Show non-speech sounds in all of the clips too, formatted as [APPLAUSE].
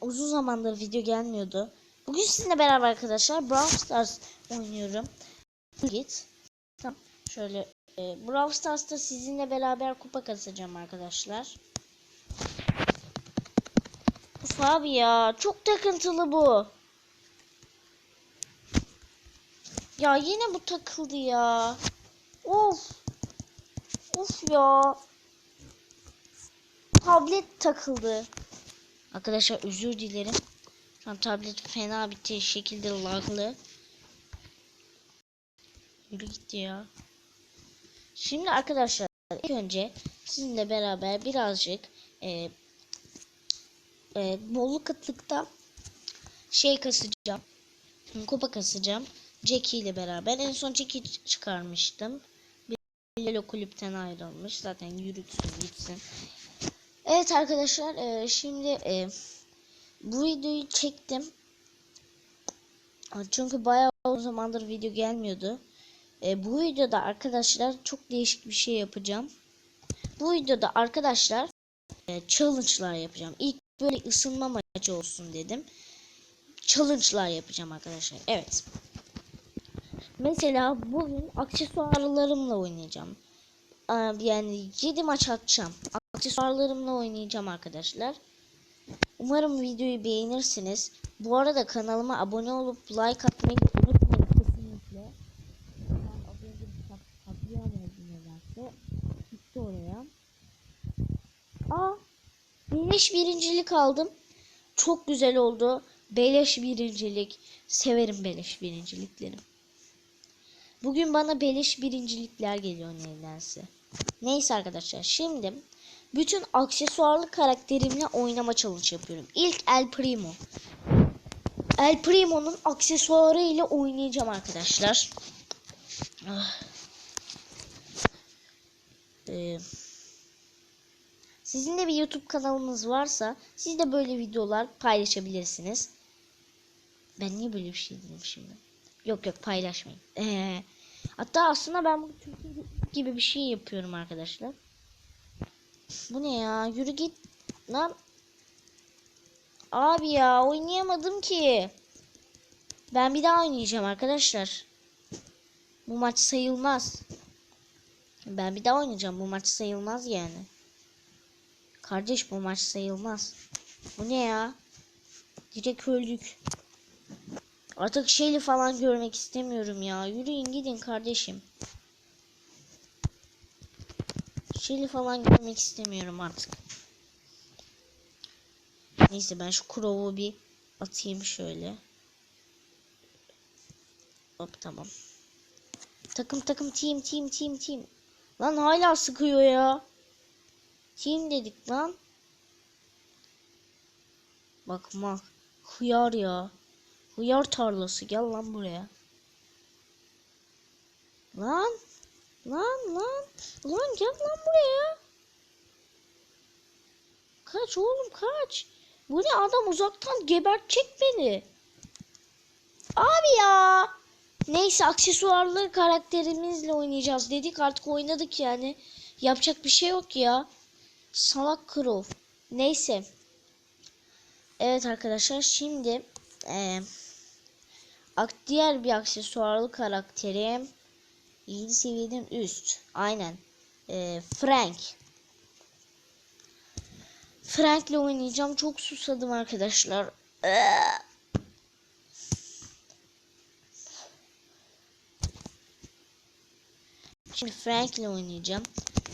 Uzun zamandır video gelmiyordu. Bugün sizinle beraber arkadaşlar Brawl Stars oynuyorum. Git. Tamam. Şöyle e, Brawl Stars'ta sizinle beraber kupa kasacağım arkadaşlar. Uf abi ya çok takıntılı bu. Ya yine bu takıldı ya. Of. Of ya. Tablet takıldı. Arkadaşlar özür dilerim. Şu an tablet fena bir şekilde laglı. Yürü gitti ya. Şimdi arkadaşlar ilk önce sizinle beraber birazcık e, e, bolluk kıtlıkta şey kasacağım. Kupa kasacağım. Jackie ile beraber. En son Jackie çıkarmıştım. Lelo kulüpten ayrılmış. Zaten yürütsün gitsin. Evet arkadaşlar e, şimdi e, bu videoyu çektim. Çünkü bayağı uzun zamandır video gelmiyordu. E, bu videoda arkadaşlar çok değişik bir şey yapacağım. Bu videoda arkadaşlar e, challenge'lar yapacağım. İlk böyle ısınma maçı olsun dedim. Challenge'lar yapacağım arkadaşlar. Evet. Mesela bugün aksesuarlarımla oynayacağım. Yani 7 maç atacağım. Aksesuarlarımla oynayacağım arkadaşlar. Umarım videoyu beğenirsiniz. Bu arada kanalıma abone olup like atmayı unutmayın kesinlikle. Ben az önce kaplayamadım nedense. Gitti oraya. Aa, beleş birincilik aldım. Çok güzel oldu. Beleş birincilik. Severim beleş birincilikleri. Bugün bana beleş birincilikler geliyor nedense. Neyse arkadaşlar şimdi bütün aksesuarlı karakterimle oynama challenge yapıyorum. İlk El Primo. El Primo'nun aksesuarı ile oynayacağım arkadaşlar. Ah. Ee, sizin de bir YouTube kanalınız varsa siz de böyle videolar paylaşabilirsiniz. Ben niye böyle bir şey dedim şimdi? Yok yok paylaşmayın. Ee, hatta aslında ben bu gibi bir şey yapıyorum arkadaşlar. Bu ne ya? Yürü git. Lan. Abi ya oynayamadım ki. Ben bir daha oynayacağım arkadaşlar. Bu maç sayılmaz. Ben bir daha oynayacağım. Bu maç sayılmaz yani. Kardeş bu maç sayılmaz. Bu ne ya? Direkt öldük. Artık şeyli falan görmek istemiyorum ya. Yürüyün gidin kardeşim. Şeyli falan görmek istemiyorum artık. Neyse ben şu Crow'u bir atayım şöyle. Hop tamam. Takım takım team team team team. Lan hala sıkıyor ya. Team dedik lan. Bakma. Hıyar ya. Hıyar tarlası gel lan buraya. Lan. Lan lan. Lan gel lan buraya. Kaç oğlum kaç. Bu ne adam uzaktan gebertecek beni. Abi ya. Neyse aksesuarlı karakterimizle oynayacağız dedik artık oynadık yani. Yapacak bir şey yok ya. Salak Krov. Neyse. Evet arkadaşlar şimdi e, diğer bir aksesuarlı karakterim 7 seviyeden üst. Aynen. E, Frank. Frank'le oynayacağım. Çok susadım arkadaşlar. Şimdi Frank'le oynayacağım.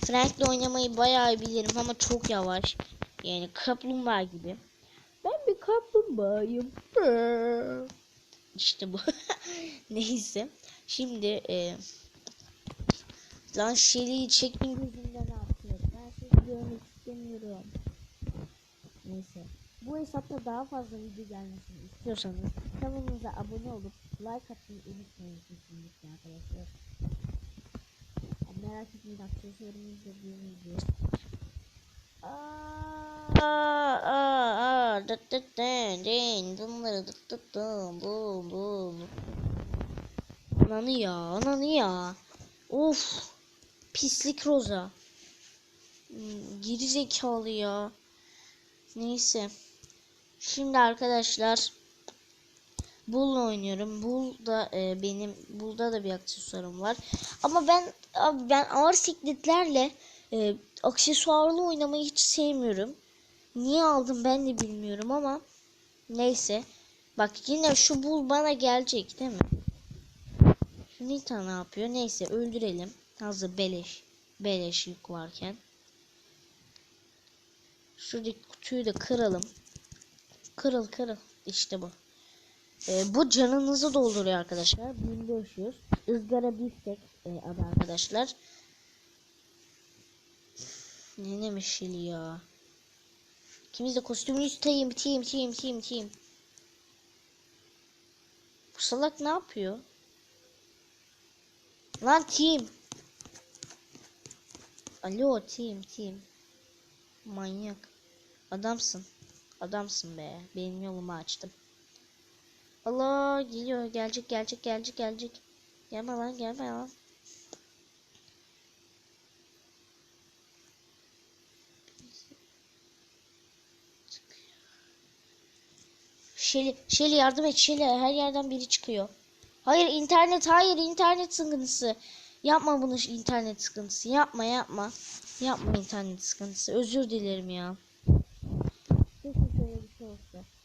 Frank'le oynamayı bayağı bilirim ama çok yavaş. Yani kaplumbağa gibi. Ben bir kaplumbağayım. İşte bu. [LAUGHS] Neyse. Şimdi e, lan Shelly'i çektin gözümden artık. Ben seni görmek istemiyorum. Neyse. Bu hesapta daha fazla video gelmesini istiyorsanız kanalımıza abone olup like atmayı unutmayın kesinlikle arkadaşlar. Merak etmeyin. Aa, aa, aa, dıt dıt dın, dın, dınları dıt dıt dın, bum, bum. Ananı ya, ananı ya. Of, pislik roza. Hmm, Geri zekalı ya. Neyse. Şimdi arkadaşlar Bull'la oynuyorum. Bull da e, benim Bull'da da bir aksesuarım var. Ama ben abi ben ağır sikletlerle e, aksesuarlı oynamayı hiç sevmiyorum. Niye aldım ben de bilmiyorum ama neyse. Bak yine şu Bull bana gelecek değil mi? Nita ne yapıyor? Neyse öldürelim. Hazır beleş. Beleş yük varken. Şuradaki kutuyu da kıralım. Kırıl kırıl. İşte bu. Ee, bu canınızı dolduruyor arkadaşlar. 1500. ızgara biftek e, adı arkadaşlar. Ne demiş ya. İkimiz de kostümünüz team team team team team. Bu salak ne yapıyor? Lan team. Alo team team. Manyak. Adamsın. Adamsın be. Benim yolumu açtım. Allah geliyor. Gelecek gelecek gelecek gelecek. Gelme lan gelme lan. Şeli, Şeli yardım et Şeli her yerden biri çıkıyor. Hayır internet hayır internet sıkıntısı. Yapma bunu internet sıkıntısı. Yapma yapma. Yapma internet sıkıntısı. Özür dilerim ya.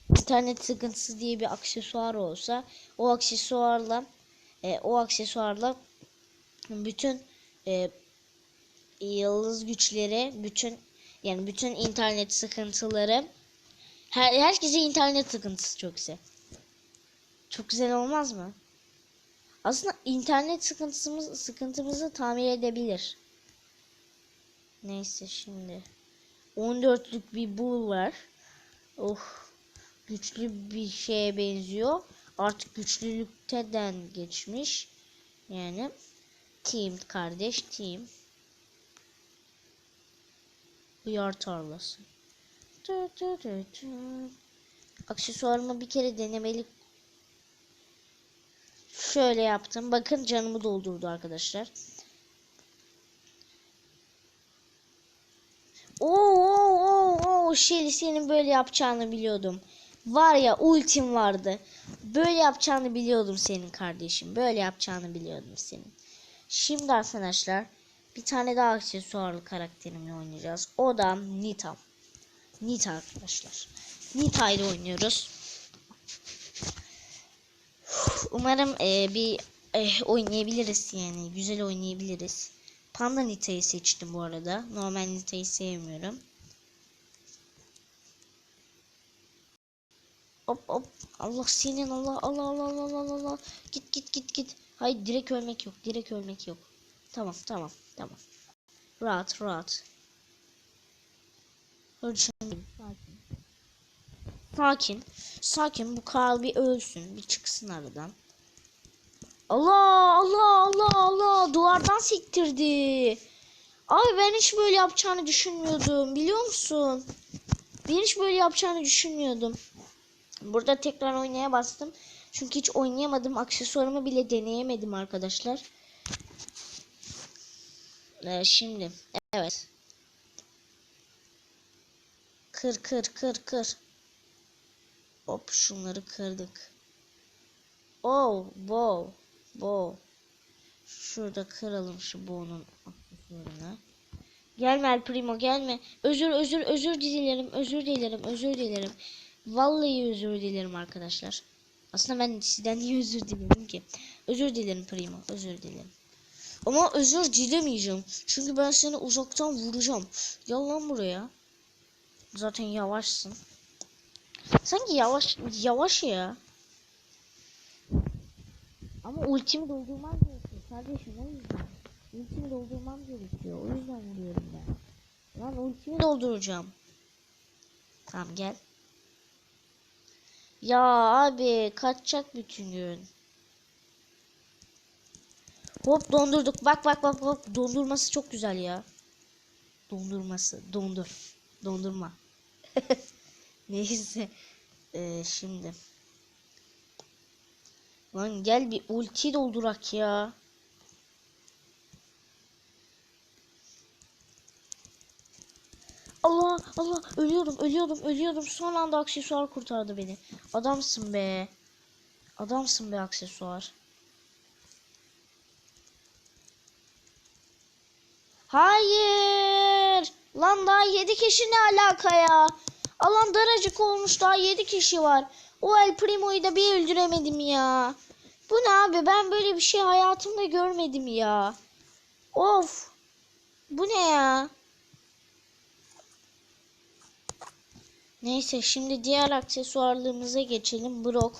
İnternet sıkıntısı diye bir aksesuar olsa o aksesuarla e, o aksesuarla bütün e, yıldız güçleri bütün yani bütün internet sıkıntıları her, herkese internet sıkıntısı güzel. Çok güzel olmaz mı? Aslında internet sıkıntımız sıkıntımızı tamir edebilir. Neyse şimdi 14'lük bir bull var. Oh güçlü bir şeye benziyor. Artık güçlülükten geçmiş. Yani team kardeş team. Hıyar tarlası. Aksesuarımı bir kere denemeli Şöyle yaptım. Bakın canımı doldurdu arkadaşlar. Oo, oo, oo. Shelly senin böyle yapacağını biliyordum. Var ya ultim vardı. Böyle yapacağını biliyordum senin kardeşim. Böyle yapacağını biliyordum senin. Şimdi arkadaşlar bir tane daha aksesuarlı karakterimle oynayacağız. O da Nita. Nita arkadaşlar. Nita ile oynuyoruz. Umarım e, bir e, oynayabiliriz yani. Güzel oynayabiliriz. Panda Nita'yı seçtim bu arada. Normal Nita'yı sevmiyorum. Hop hop. Allah senin Allah Allah Allah Allah Allah Allah. Git git git git. Hayır direkt ölmek yok. Direkt ölmek yok. Tamam tamam tamam. Rahat rahat. Hırçın. Sakin. Sakin. Sakin. Bu Karl bir ölsün. Bir çıksın aradan. Allah Allah Allah Allah. Duvardan sektirdi. Abi ben hiç böyle yapacağını düşünmüyordum. Biliyor musun? Ben hiç böyle yapacağını düşünmüyordum. Burada tekrar oynaya bastım. Çünkü hiç oynayamadım. Aksesuarımı bile deneyemedim arkadaşlar. Ee, şimdi. Evet. Kır kır kır kır. Hop şunları kırdık. Oh, wow, wow. Şurada kıralım şu boğunun aksesuarını. Gelme El Primo gelme. Özür özür özür dilerim. Özür dilerim. Özür dilerim. Vallahi özür dilerim arkadaşlar. Aslında ben sizden niye özür dilerim ki? Özür dilerim Primo. Özür dilerim. Ama özür dilemeyeceğim. Çünkü ben seni uzaktan vuracağım. Gel lan buraya. Zaten yavaşsın. Sanki yavaş yavaş ya. Ama ultimi doldurmam gerekiyor kardeşim o yüzden. Ultimi doldurmam gerekiyor. O yüzden vuruyorum ben. Lan ultimi dolduracağım. Tamam gel. Ya abi kaçacak bütün gün. Hop dondurduk. Bak bak bak bak dondurması çok güzel ya. Dondurması. Dondur. Dondurma. [LAUGHS] Neyse. Ee, şimdi. Lan gel bir ulti doldurak ya. Allah Allah ölüyorum. ölüyordum, ölüyordum. Son anda aksesuar kurtardı beni. Adamsın be. Adamsın be aksesuar. Hayır. Lan daha 7 kişi ne alaka ya? Alan daracık olmuş daha 7 kişi var. O El Primo'yu da bir öldüremedim ya. Bu ne abi ben böyle bir şey hayatımda görmedim ya. Of. Bu ne ya? Neyse şimdi diğer aksesuarlarımıza geçelim. Brock.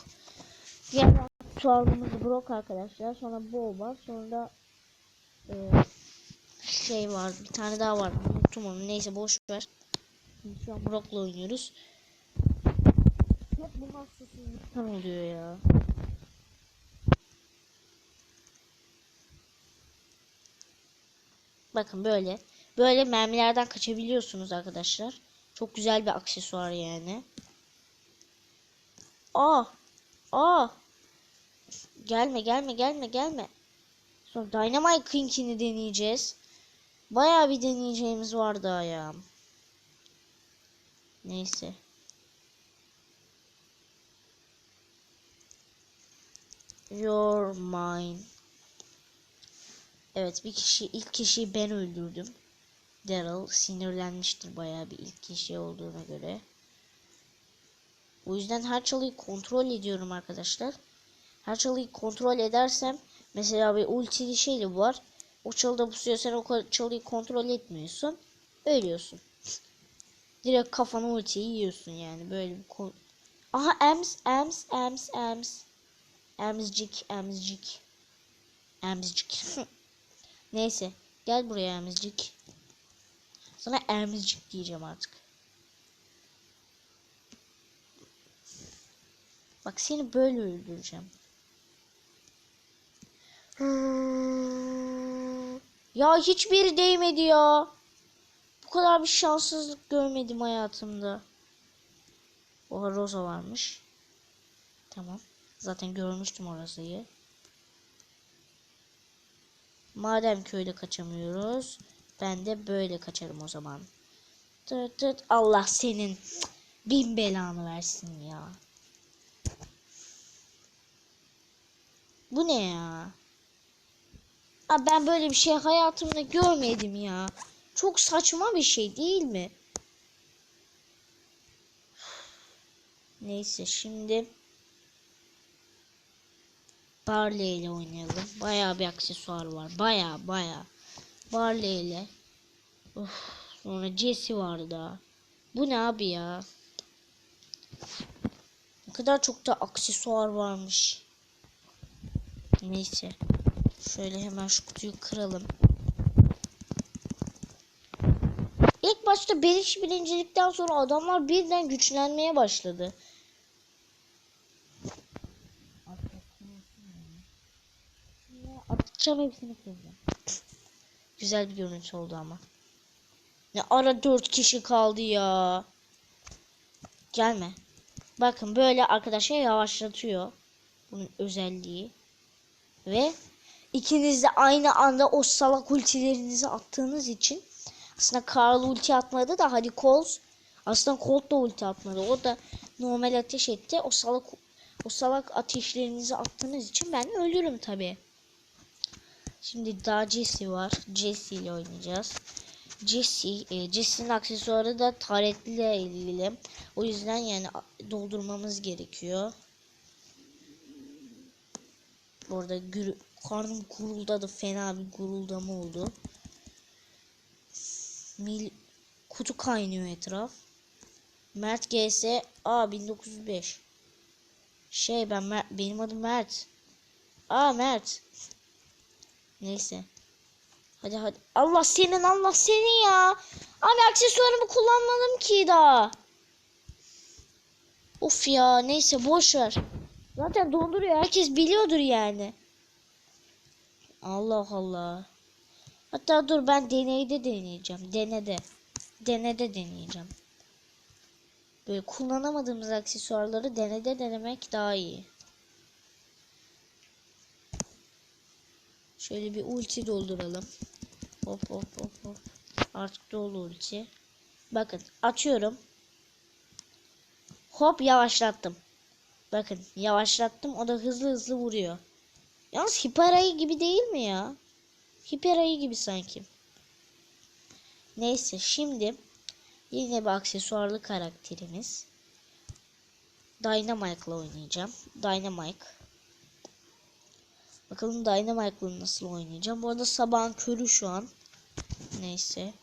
Diğer aksesuarımız Brock arkadaşlar. Sonra Bow var. Sonra e, şey var. Bir tane daha var. Unuttum onu. Neyse boş ver. Şu an Brock'la oynuyoruz. Hep bu mahsusuzluktan oluyor ya. Bakın böyle. Böyle mermilerden kaçabiliyorsunuz arkadaşlar. Çok güzel bir aksesuar yani. Aa! Aa! Gelme gelme gelme gelme. Sonra Dynamite King'ini deneyeceğiz. Bayağı bir deneyeceğimiz var daha ya. Neyse. Your mine. Evet bir kişi ilk kişiyi ben öldürdüm. Daryl sinirlenmiştir bayağı bir ilk kişi olduğuna göre. O yüzden her çalıyı kontrol ediyorum arkadaşlar. Her çalıyı kontrol edersem mesela bir ultili şey var. O çalıda pusuyor sen o çalıyı kontrol etmiyorsun. Ölüyorsun. Direkt kafana ultiyi yiyorsun yani böyle bir kon Aha ems ems ems ems. Emzcik emzcik. Emzcik. [LAUGHS] Neyse gel buraya emzcik. Sana emzcik diyeceğim artık. Bak seni böyle öldüreceğim. Ya hiçbiri değmedi ya. Kadar bir şanssızlık görmedim hayatımda. Oha Rosa varmış. Tamam. Zaten görmüştüm orasıyı. Madem köyde kaçamıyoruz. Ben de böyle kaçarım o zaman. Tıt tıt Allah senin bin belanı versin ya. Bu ne ya? Abi ben böyle bir şey hayatımda görmedim ya. Çok saçma bir şey değil mi? Neyse şimdi Barley ile oynayalım. Bayağı bir aksesuar var. Bayağı bayağı. Barley ile. Of, sonra Jesse var da. Bu ne abi ya? Ne kadar çok da aksesuar varmış. Neyse. Şöyle hemen şu kutuyu kıralım. İlk başta beliş birincilikten sonra adamlar birden güçlenmeye başladı. Atacağım hepsini kıracağım. Güzel bir görüntü oldu ama. Ne ara dört kişi kaldı ya. Gelme. Bakın böyle arkadaşlar yavaşlatıyor. Bunun özelliği. Ve ikiniz de aynı anda o salak ultilerinizi attığınız için aslında Carl ulti atmadı da hadi Coles aslında Colt da ulti atmadı. O da normal ateş etti. O salak o salak ateşlerinizi attığınız için ben ölürüm tabi. Şimdi daha Jesse var. Jesse ile oynayacağız. Jesse, e, Jesse'nin aksesuarı da taretli ilgili. O yüzden yani doldurmamız gerekiyor. Bu arada gürü, karnım guruldadı. Fena bir guruldama oldu. Mil, kutu kaynıyor etraf. Mert GS A 1905. Şey ben Mert, benim adım Mert. Aa Mert. Neyse. Hadi hadi. Allah senin Allah senin ya. Abi aksesuarımı kullanmadım ki daha. Of ya neyse boş ver. Zaten donduruyor. Herkes biliyordur yani. Allah Allah. Hatta dur ben deneyde deneyeceğim. Denede. Denede deneyeceğim. Böyle kullanamadığımız aksesuarları denede denemek daha iyi. Şöyle bir ulti dolduralım. Hop hop hop hop. Artık dolu ulti. Bakın açıyorum. Hop yavaşlattım. Bakın yavaşlattım. O da hızlı hızlı vuruyor. Yalnız hiper ayı gibi değil mi ya? Hiper ayı gibi sanki. Neyse şimdi yine bir aksesuarlı karakterimiz. Dynamite'la oynayacağım. Dynamite. Bakalım Dynamite'la nasıl oynayacağım. Bu arada sabahın körü şu an. Neyse.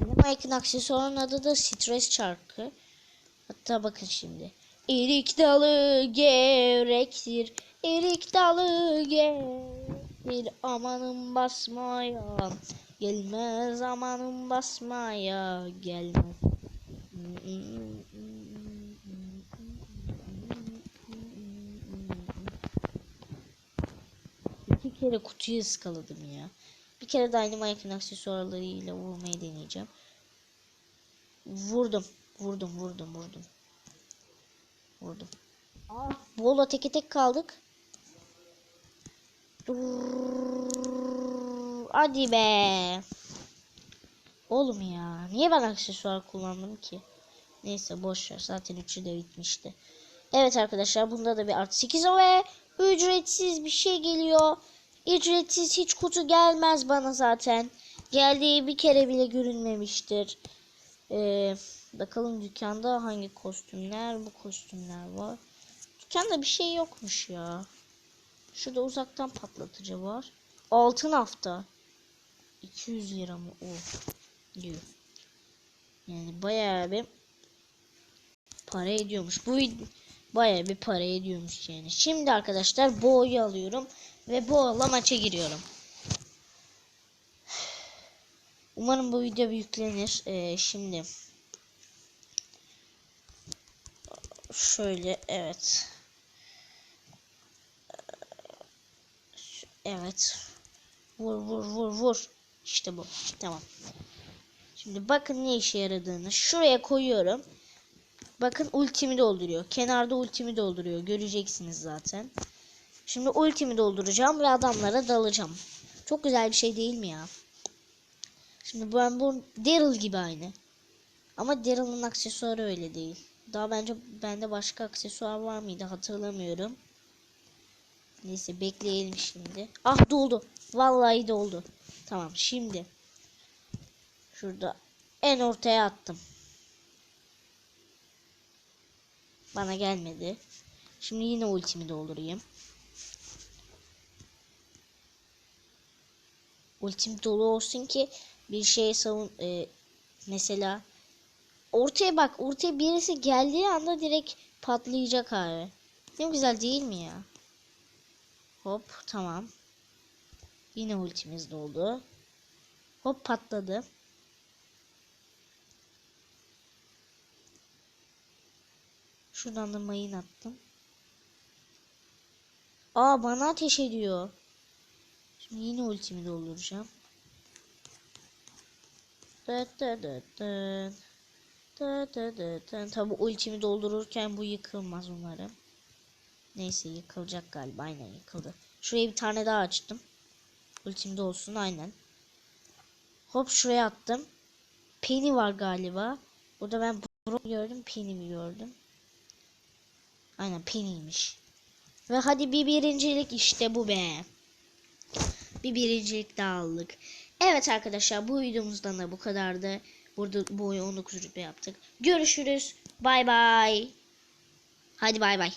Dynamite'ın aksesuarının adı da stres çarkı. Hatta bakın şimdi. Erik dalı gevrektir. Erik dalı gevrektir. Amanın basmaya. Gelmez amanın basmaya. Gelmez. İki kere kutuyu ıskaladım ya. Bir kere Dynamite'ın aksesuarlarıyla vurmayı deneyeceğim. Vurdum. Vurdum vurdum vurdum. Vurdum. Bola teke tek kaldık. Dur. Hadi be. Oğlum ya. Niye ben aksesuar kullandım ki? Neyse boş ver. Zaten üçü de bitmişti. Evet arkadaşlar bunda da bir artı 8 ve ücretsiz bir şey geliyor. Ücretsiz hiç kutu gelmez bana zaten. Geldiği bir kere bile görünmemiştir. Ee, bakalım dükkanda hangi kostümler bu kostümler var. Dükkanda bir şey yokmuş ya. Şurada uzaktan patlatıcı var. Altın hafta. 200 lira mı? Of. Diyor. Yani bayağı bir para ediyormuş. Bu bayağı bir para ediyormuş yani. Şimdi arkadaşlar boğayı alıyorum ve boğala maça giriyorum. [SIGHS] Umarım bu video yüklenir. Ee, şimdi şöyle evet. Evet. Vur vur vur vur. İşte bu. Tamam. Şimdi bakın ne işe yaradığını. Şuraya koyuyorum. Bakın ultimi dolduruyor. Kenarda ultimi dolduruyor. Göreceksiniz zaten. Şimdi ultimi dolduracağım ve adamlara dalacağım. Çok güzel bir şey değil mi ya? Şimdi ben bu Daryl gibi aynı. Ama Daryl'ın aksesuarı öyle değil. Daha bence bende başka aksesuar var mıydı hatırlamıyorum. Neyse bekleyelim şimdi. Ah doldu. Vallahi doldu. Tamam şimdi. Şurada en ortaya attım. Bana gelmedi. Şimdi yine ultimi doldurayım. Ultim dolu olsun ki bir şeye savun e, mesela ortaya bak ortaya birisi geldiği anda direkt patlayacak abi. Ne güzel değil mi ya? Hop tamam. Yine ultimiz doldu. Hop patladı. Şuradan da mayın attım. Aa bana ateş ediyor. Şimdi yine ultimi dolduracağım. Dıt dıt dıt Dıt dıt dıt dıt. Tabi ultimi doldururken bu yıkılmaz umarım. Neyse yıkılacak galiba. Aynen yıkıldı. Şuraya bir tane daha açtım. Ultimde olsun aynen. Hop şuraya attım. Penny var galiba. Burada ben Brock gördüm. Penny mi gördüm? Aynen Penny'ymiş. Ve hadi bir birincilik işte bu be. Bir birincilik daha aldık. Evet arkadaşlar bu videomuzdan da bu kadardı. Burada bu oyunu 19 rütbe yaptık. Görüşürüz. Bay bay. Hadi bay bay.